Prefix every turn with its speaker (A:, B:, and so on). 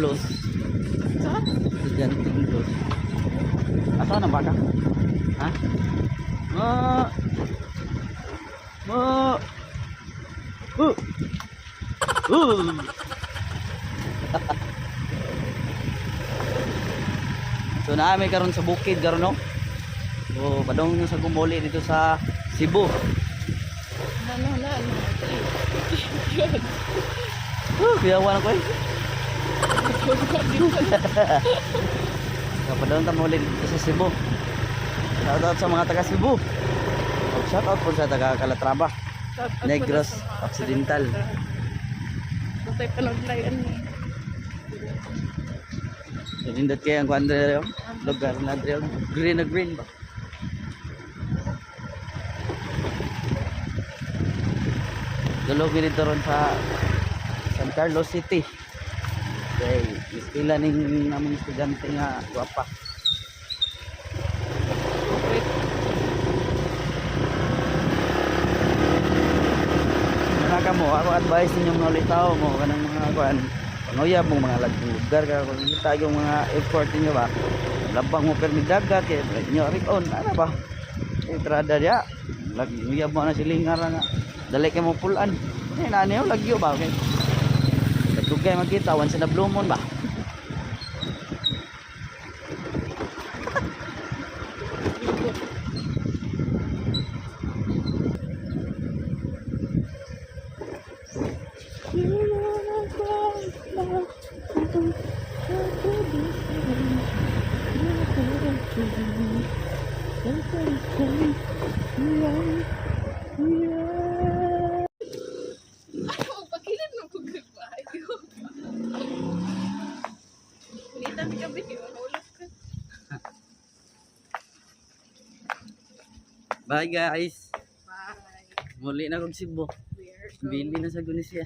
A: blues.
B: Sa?
A: Estudyanteng blues. Asa na baka? Ha? Ma. Ma. Uh. Uh. so naami karon sa bukid karon no. So padong sa gumuli dito sa Cebu.
B: Ano, ano, ano.
A: Uh, biyawan ako eh. Tamo ulit dito sa Cebu. Shout out sa mga taga Cebu. Shout out po sa taga Calatrava, Negros Occidental.
B: Patay pa naglayan mo.
A: So nindot kayo ang kuandre yung lugar na dre green na green ba. Dulog dito ron sa San Carlos City. Okay, istila ning namong estudyante nga guwapa. Mga kamo, ako advice ninyo mga litaw mo kanang mga kuan. Panguyab mo mga laging lugar ka kung kita yung mga effort ninyo ba. Labang mo permi dagat kay inyo rikon ana ba. Entrada dia. Lagi uyab mo na silingar nga. Dali kay mo pulan. Eh nani yung lagyo ba okay. Dugay makita once na blue moon ba.
B: Ulitan ka ba yun? Mahulog ka.
A: Bye guys.
B: Bye.
A: Muli na Cebu.
B: Weird.
A: Bili na sa Gunisya.